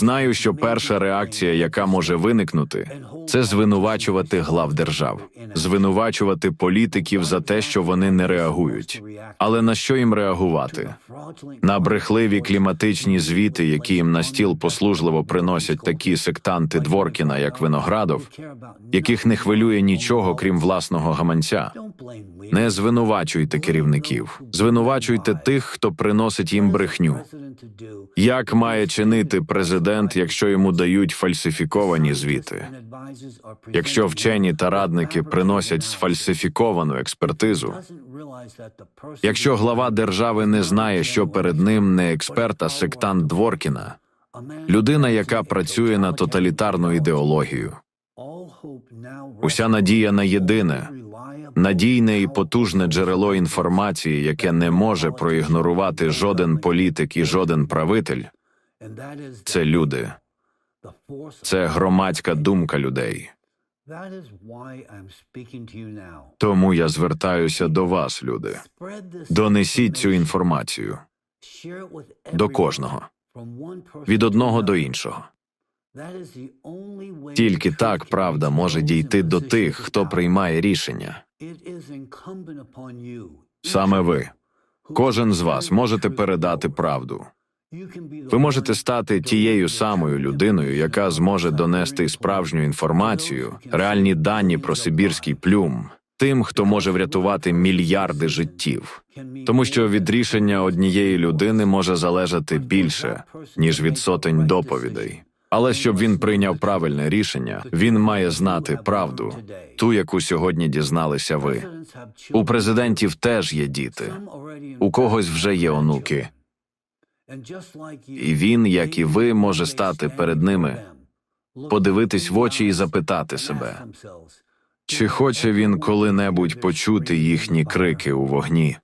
Знаю, що перша реакція, яка може виникнути, це звинувачувати глав держав, звинувачувати політиків за те, що вони не реагують. Але на що їм реагувати? На брехливі кліматичні звіти, які їм на стіл послужливо приносять такі сектанти Дворкіна, як Виноградов, яких не хвилює нічого, крім власного гаманця. Не звинувачуйте керівників, звинувачуйте тих, хто приносить їм брехню. Як має чинити президент, якщо йому дають фальсифіковані звіти? Якщо вчені та радники приносять сфальсифіковану експертизу, якщо глава держави не знає, що перед ним не експерт, а сектант Дворкіна, людина, яка працює на тоталітарну ідеологію, уся надія на єдине, надійне і потужне джерело інформації, яке не може проігнорувати жоден політик і жоден правитель, це люди, це громадська думка людей. Тому я звертаюся до вас, люди. Донесіть цю інформацію до кожного, від одного до іншого. Тільки так правда може дійти до тих, хто приймає рішення. Саме ви, кожен з вас, можете передати правду. Ви можете стати тією самою людиною, яка зможе донести справжню інформацію, реальні дані про сибірський плюм, тим, хто може врятувати мільярди життів. Тому що від рішення однієї людини може залежати більше, ніж від сотень доповідей. Але щоб він прийняв правильне рішення, він має знати правду, ту, яку сьогодні дізналися ви. У президентів теж є діти, у когось вже є онуки. І він, як і ви, може стати перед ними, подивитись в очі і запитати себе, чи хоче він коли-небудь почути їхні крики у вогні.